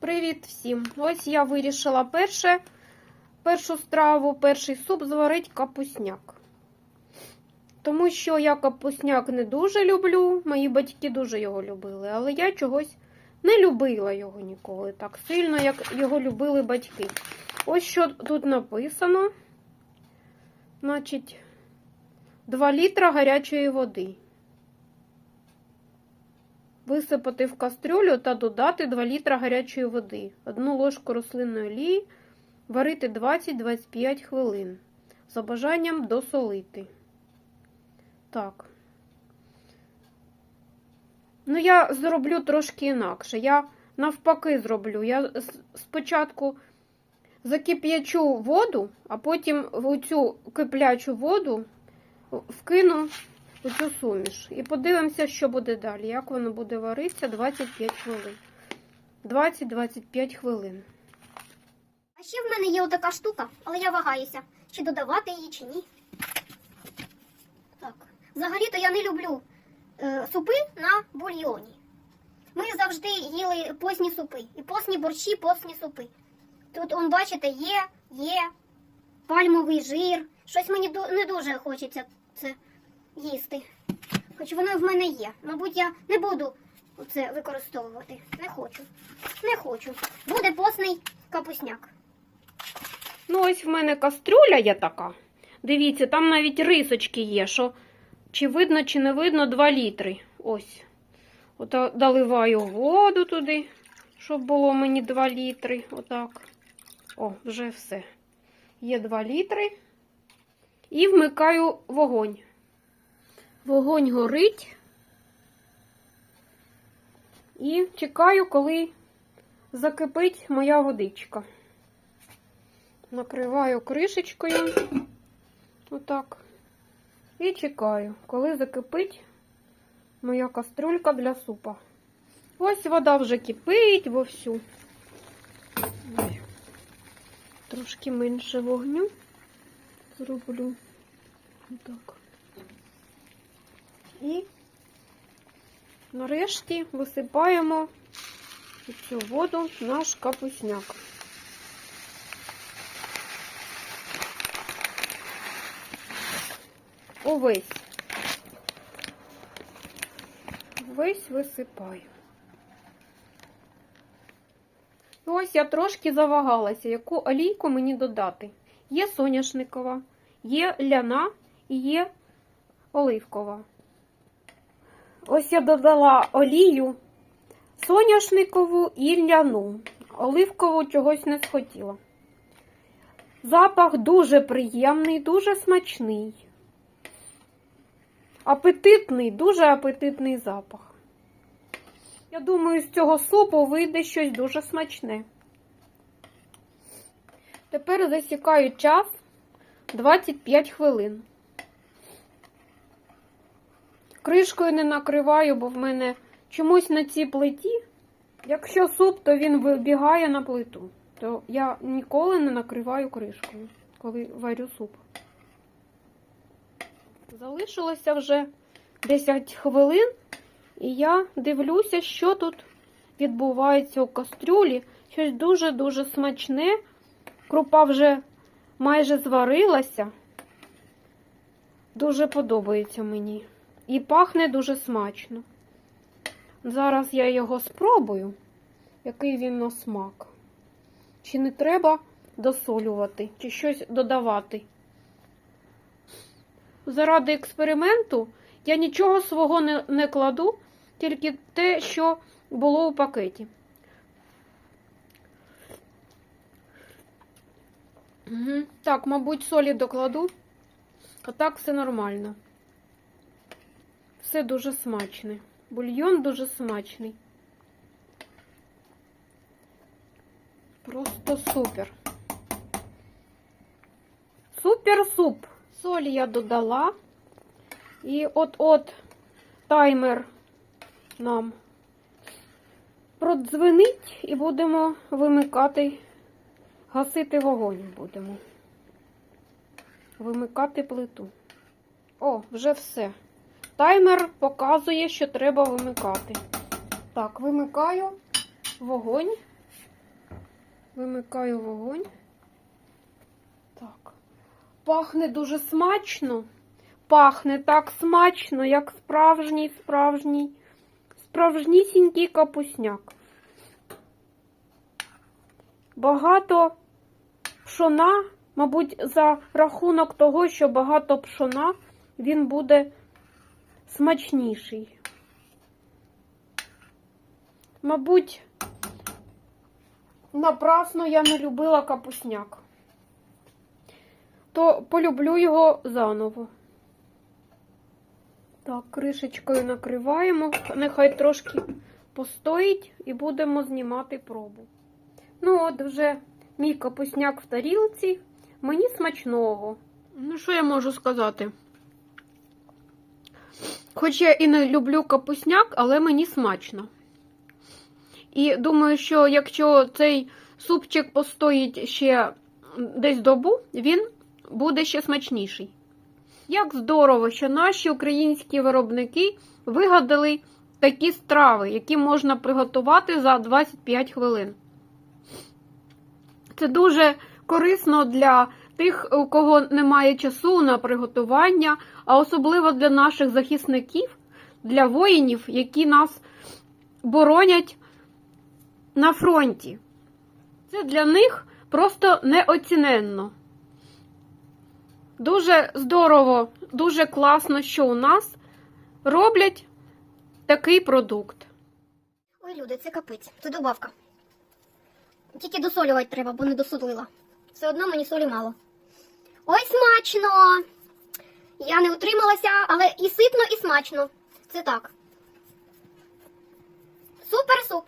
Привіт всім! Ось я вирішила перше, першу страву, перший суп зварити капусняк. Тому що я капусняк не дуже люблю, мої батьки дуже його любили, але я чогось не любила його ніколи так сильно, як його любили батьки. Ось що тут написано. Значить, 2 літра гарячої води. Висипати в кастрюлю та додати 2 літра гарячої води, 1 ложку рослинної олії, варити 20-25 хвилин. За бажанням досолити. Так. Ну, я зроблю трошки інакше. Я навпаки зроблю. Я спочатку закип'ячу воду, а потім в цю киплячу воду вкину у цю суміш. І подивимося, що буде далі. Як воно буде варитися 25 хвилин. 20-25 хвилин. А ще в мене є отака штука, але я вагаюся, чи додавати її, чи ні. Так. Взагалі-то я не люблю е, супи на бульйоні. Ми завжди їли постні супи. І постні борщі, постні супи. Тут, он, бачите, є, є пальмовий жир. Щось мені не дуже хочеться це їсти. Хоч воно в мене є. Мабуть, я не буду це використовувати. Не хочу. Не хочу. Буде постний капусняк. Ну, ось в мене кастрюля є така. Дивіться, там навіть рисочки є, що чи видно, чи не видно 2 літри. Ось. От доливаю воду туди, щоб було мені 2 літри. Отак. О, вже все. Є 2 літри. І вмикаю вогонь. Вогонь горить. І чекаю, коли закипить моя водичка. Накриваю кришечкою. Отак. І чекаю, коли закипить моя кастрюлька для супа. Ось вода вже кипить вовсю. Трошки менше вогню зроблю. Отак. І нарешті висипаємо цю воду наш капусняк. Увесь. Весь висипаю. Ось я трошки завагалася, яку олійку мені додати. Є соняшникова, є ляна і є оливкова. Ось я додала олію соняшникову і ляну. Оливкову чогось не схотіла. Запах дуже приємний, дуже смачний. Апетитний, дуже апетитний запах. Я думаю, з цього супу вийде щось дуже смачне. Тепер засікаю час 25 хвилин. Кришкою не накриваю, бо в мене чомусь на цій плиті. Якщо суп, то він вибігає на плиту. То я ніколи не накриваю кришкою, коли варю суп. Залишилося вже 10 хвилин, і я дивлюся, що тут відбувається у кастрюлі. Щось дуже-дуже смачне. Крупа вже майже зварилася. Дуже подобається мені. І пахне дуже смачно. Зараз я його спробую, який він на смак. Чи не треба досолювати, чи щось додавати. Заради експерименту я нічого свого не, не кладу, тільки те, що було у пакеті. Угу. Так, мабуть, солі докладу, а так все нормально. Все дуже смачне. Бульйон дуже смачний. Просто супер. Супер суп. Соль я додала. І от-от таймер нам продзвенить і будемо вимикати, гасити вогонь будемо. Вимикати плиту. О, вже все. Таймер показує, що треба вимикати. Так, вимикаю вогонь. Вимикаю вогонь. Так. Пахне дуже смачно. Пахне так смачно, як справжній, справжній, справжнісінький капусняк. Багато пшона, мабуть, за рахунок того, що багато пшона, він буде смачніший. Мабуть, напрасно я не любила капусняк. То полюблю його заново. Так, кришечкою накриваємо, нехай трошки постоїть і будемо знімати пробу. Ну, от вже мій капусняк в тарілці. Мені смачного. Ну, що я можу сказати? Хоч я і не люблю капусняк, але мені смачно. І думаю, що якщо цей супчик постоїть ще десь добу, він буде ще смачніший. Як здорово, що наші українські виробники вигадали такі страви, які можна приготувати за 25 хвилин. Це дуже корисно для тих, у кого немає часу на приготування, а особливо для наших захисників, для воїнів, які нас боронять на фронті. Це для них просто неоціненно. Дуже здорово, дуже класно, що у нас роблять такий продукт. Ой, люди, це капець, це добавка. Тільки досолювати треба, бо не досолила. Все одно мені солі мало. Ой, смачно! Я не утрималася, але і ситно, і смачно. Це так. Супер суп.